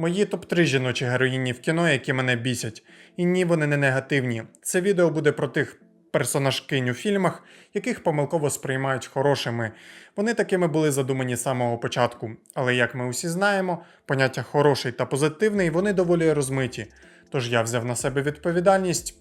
Мої топ-3 жіночі героїні в кіно, які мене бісять. І ні, вони не негативні. Це відео буде про тих персонажкинь у фільмах, яких помилково сприймають хорошими. Вони такими були задумані з самого початку. Але як ми усі знаємо, поняття хороший та позитивний вони доволі розмиті. Тож я взяв на себе відповідальність,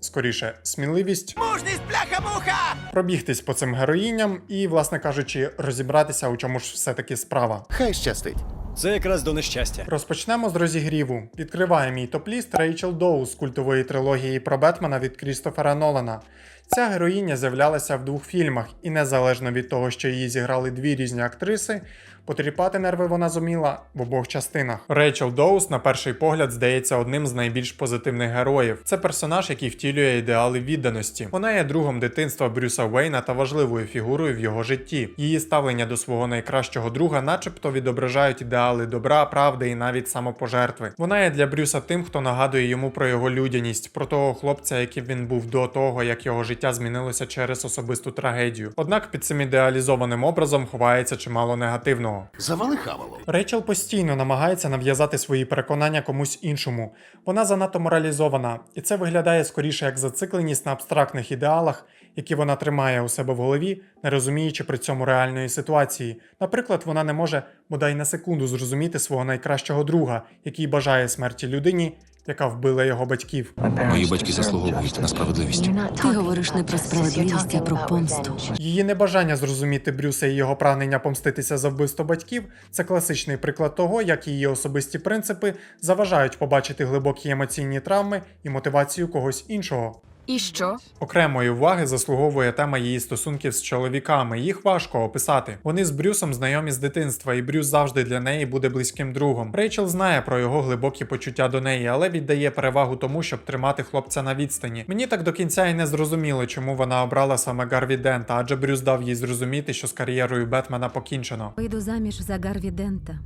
скоріше, сміливість Мужність, бляха-муха! пробігтись по цим героїням і, власне кажучи, розібратися, у чому ж все-таки справа. Хай щастить. Це якраз до нещастя. Розпочнемо з розігріву. Відкриває мій топ-ліст Рейчел Доу з культової трилогії про Бетмена від Крістофера Нолана. Ця героїня з'являлася в двох фільмах, і незалежно від того, що її зіграли дві різні актриси, потріпати нерви вона зуміла в обох частинах. Рейчел Доус, на перший погляд, здається одним з найбільш позитивних героїв. Це персонаж, який втілює ідеали відданості. Вона є другом дитинства Брюса Уейна та важливою фігурою в його житті. Її ставлення до свого найкращого друга, начебто, відображають ідеали добра, правди і навіть самопожертви. Вона є для Брюса тим, хто нагадує йому про його людяність, про того хлопця, яким він був до того, як його життя змінилося через особисту трагедію. Однак під цим ідеалізованим образом ховається чимало негативного. Завали хавало. Рейчел постійно намагається нав'язати свої переконання комусь іншому. Вона занадто моралізована, і це виглядає скоріше як зацикленість на абстрактних ідеалах, які вона тримає у себе в голові, не розуміючи при цьому реальної ситуації. Наприклад, вона не може бодай на секунду зрозуміти свого найкращого друга, який бажає смерті людині, яка вбила його батьків. Мої батьки заслуговують на справедливість. Ти говориш не про справедливість, а про помсту. Її небажання зрозуміти Брюса і його прагнення помститися за вбивство батьків це класичний приклад того, як її особисті принципи заважають побачити глибокі емоційні травми і мотивацію когось іншого. І що? Окремої уваги заслуговує тема її стосунків з чоловіками. Їх важко описати. Вони з Брюсом знайомі з дитинства, і Брюс завжди для неї буде близьким другом. Рейчел знає про його глибокі почуття до неї, але віддає перевагу тому, щоб тримати хлопця на відстані. Мені так до кінця і не зрозуміло, чому вона обрала саме Гарві Дента, адже Брюс дав їй зрозуміти, що з кар'єрою Бетмена покінчено. Вийду заміж за Гарві Дента.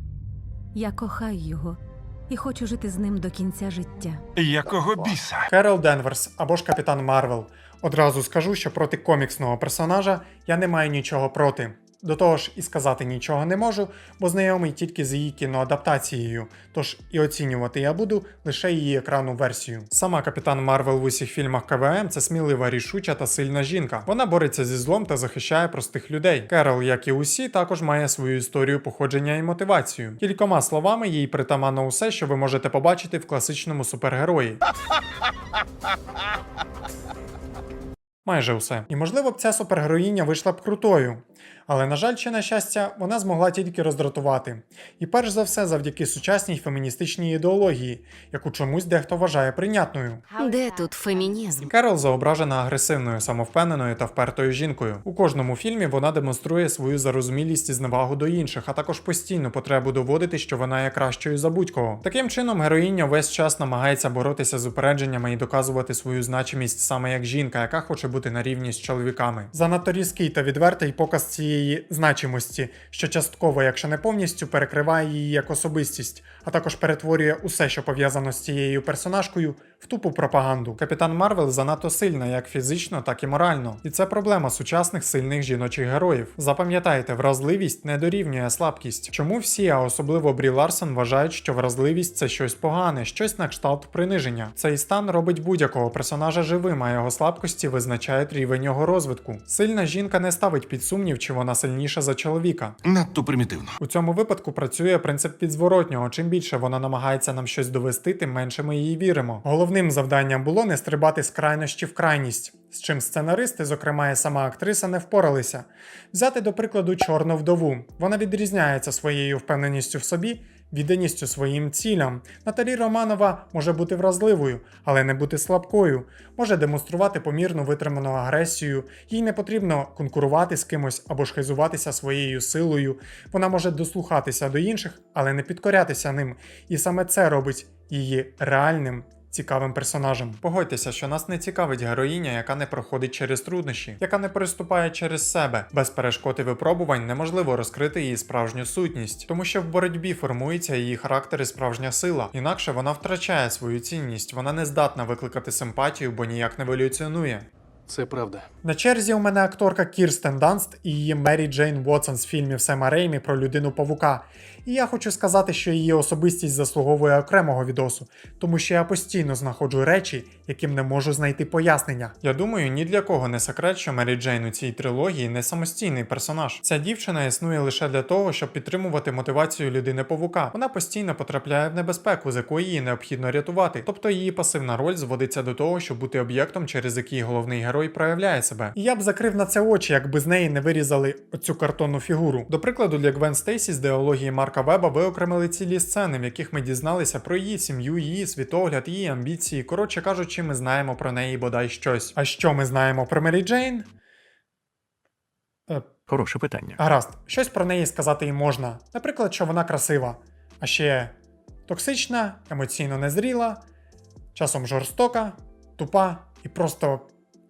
Я кохаю його і хочу жити з ним до кінця життя. Якого біса? Керол Денверс або ж Капітан Марвел. Одразу скажу, що проти коміксного персонажа я не маю нічого проти. До того ж, і сказати нічого не можу, бо знайомий тільки з її кіноадаптацією, тож і оцінювати я буду лише її екранну версію. Сама капітан Марвел в усіх фільмах КВМ це смілива, рішуча та сильна жінка. Вона бореться зі злом та захищає простих людей. Керол, як і усі, також має свою історію походження і мотивацію. Кількома словами, їй притаманно усе, що ви можете побачити в класичному супергерої. Майже усе. І можливо б ця супергероїня вийшла б крутою. Але, на жаль, чи на щастя, вона змогла тільки роздратувати. І перш за все завдяки сучасній феміністичній ідеології, яку чомусь дехто вважає прийнятною. Де тут фемінізм? Керол зображена агресивною, самовпевненою та впертою жінкою. У кожному фільмі вона демонструє свою зарозумілість і зневагу до інших, а також постійну потребу доводити, що вона є кращою за будь-кого. Таким чином, героїня весь час намагається боротися з упередженнями і доказувати свою значимість саме як жінка, яка хоче бути на рівні з чоловіками. Занадто різкий та відвертий показ цієї значимості, що частково, якщо не повністю, перекриває її як особистість, а також перетворює усе, що пов'язано з цією персонажкою, в тупу пропаганду. Капітан Марвел занадто сильна як фізично, так і морально. І це проблема сучасних сильних жіночих героїв. Запам'ятайте, вразливість не дорівнює слабкість. Чому всі, а особливо Брі Ларсон, вважають, що вразливість це щось погане, щось на кшталт приниження. Цей стан робить будь-якого персонажа живим, а його слабкості визначають рівень його розвитку. Сильна жінка не ставить під сумнів, чи вона сильніша за чоловіка. Надто примітивно. У цьому випадку працює принцип підзворотнього. Чим більше вона намагається нам щось довести, тим менше ми їй віримо. Головним завданням було не стрибати з крайнощі в крайність, з чим сценаристи, зокрема і сама актриса, не впоралися. Взяти до прикладу чорну вдову. Вона відрізняється своєю впевненістю в собі. Відданістю своїм цілям Наталі Романова може бути вразливою, але не бути слабкою, може демонструвати помірну витриману агресію, їй не потрібно конкурувати з кимось або ж хизуватися своєю силою. Вона може дослухатися до інших, але не підкорятися ним. І саме це робить її реальним. Цікавим персонажем. Погодьтеся, що нас не цікавить героїня, яка не проходить через труднощі, яка не переступає через себе. Без перешкод і випробувань неможливо розкрити її справжню сутність, тому що в боротьбі формується її характер і справжня сила. Інакше вона втрачає свою цінність, вона не здатна викликати симпатію, бо ніяк не еволюціонує. Це правда. На черзі у мене акторка Кірстен Данст і її Мері Джейн Вотсон з фільмів Сема Реймі про людину павука. І я хочу сказати, що її особистість заслуговує окремого відосу, тому що я постійно знаходжу речі, яким не можу знайти пояснення. Я думаю, ні для кого не секрет, що Мері Джейн у цій трилогії не самостійний персонаж. Ця дівчина існує лише для того, щоб підтримувати мотивацію людини павука. Вона постійно потрапляє в небезпеку, з якої її необхідно рятувати. Тобто її пасивна роль зводиться до того, щоб бути об'єктом, через який головний герой проявляє себе. І я б закрив на це очі, якби з неї не вирізали оцю картонну фігуру. До прикладу, для Гвен Стейсі з діалогії Марка Веба виокремили цілі сцени, в яких ми дізналися про її сім'ю, її світогляд, її амбіції. Коротше кажучи, ми знаємо про неї бодай щось. А що ми знаємо про Мері Джейн? Е, Хороше питання. Гаразд, щось про неї сказати і можна. Наприклад, що вона красива, а ще токсична, емоційно незріла, часом жорстока, тупа і просто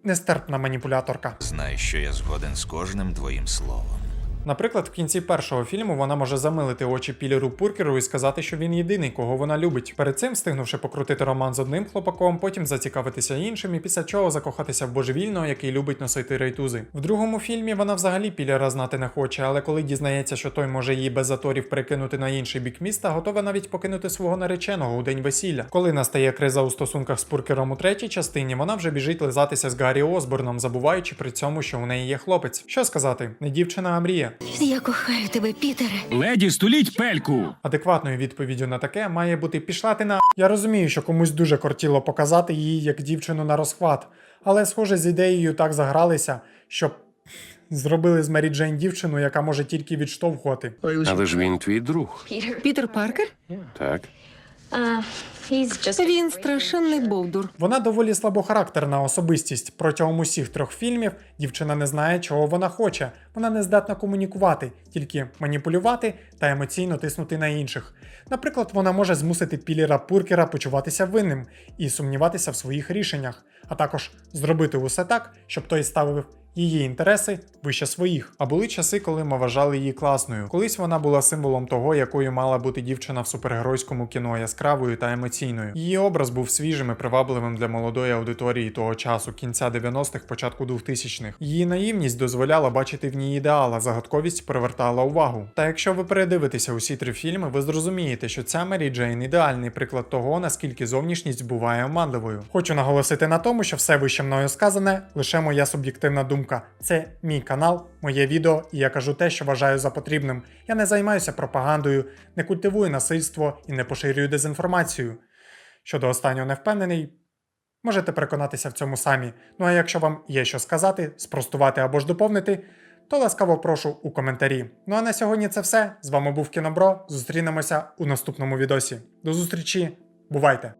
нестерпна маніпуляторка. Знай, що я згоден з кожним твоїм словом. Наприклад, в кінці першого фільму вона може замилити очі Пілеру Пуркеру і сказати, що він єдиний, кого вона любить. Перед цим встигнувши покрутити роман з одним хлопаком, потім зацікавитися іншим, і після чого закохатися в божевільного, який любить носити рейтузи. В другому фільмі вона взагалі Пілера знати не хоче, але коли дізнається, що той може її без заторів перекинути на інший бік міста, готова навіть покинути свого нареченого у день весілля. Коли настає криза у стосунках з Пуркером у третій частині, вона вже біжить лизатися з Гаррі Осборном, забуваючи при цьому, що у неї є хлопець. Що сказати, не дівчина, а мрія. Я кохаю тебе, Пітере. Леді, стуліть пельку! Адекватною відповіддю на таке має бути пішла ти на. Я розумію, що комусь дуже кортіло показати її як дівчину на розхват, але схоже з ідеєю так загралися, що зробили з Мері Джейн дівчину, яка може тільки відштовхувати. Але ж він твій друг. Пітер Паркер? Так. Він страшенний бовдур. Вона доволі слабохарактерна особистість. Протягом усіх трьох фільмів дівчина не знає, чого вона хоче. Вона не здатна комунікувати, тільки маніпулювати та емоційно тиснути на інших. Наприклад, вона може змусити Пілера Пуркера почуватися винним і сумніватися в своїх рішеннях, а також зробити усе так, щоб той ставив її інтереси вище своїх. А були часи, коли ми вважали її класною. Колись вона була символом того, якою мала бути дівчина в супергеройському кіно, яскравою та емоційною. Її образ був свіжим і привабливим для молодої аудиторії того часу, кінця 90-х, початку 2000-х. Її наївність дозволяла бачити в ній ідеал, а загадковість привертала увагу. Та якщо ви передивитеся усі три фільми, ви зрозумієте, що ця Мері Джейн ідеальний приклад того, наскільки зовнішність буває оманливою. Хочу наголосити на тому, що все вище мною сказане лише моя суб'єктивна думка. Це мій канал, моє відео, і я кажу те, що вважаю за потрібним. Я не займаюся пропагандою, не культивую насильство і не поширюю дезінформацію. Щодо останнього не впевнений, можете переконатися в цьому самі. Ну а якщо вам є що сказати, спростувати або ж доповнити, то ласкаво прошу у коментарі. Ну а на сьогодні це все. З вами був Кінобро. Зустрінемося у наступному відосі. До зустрічі, бувайте!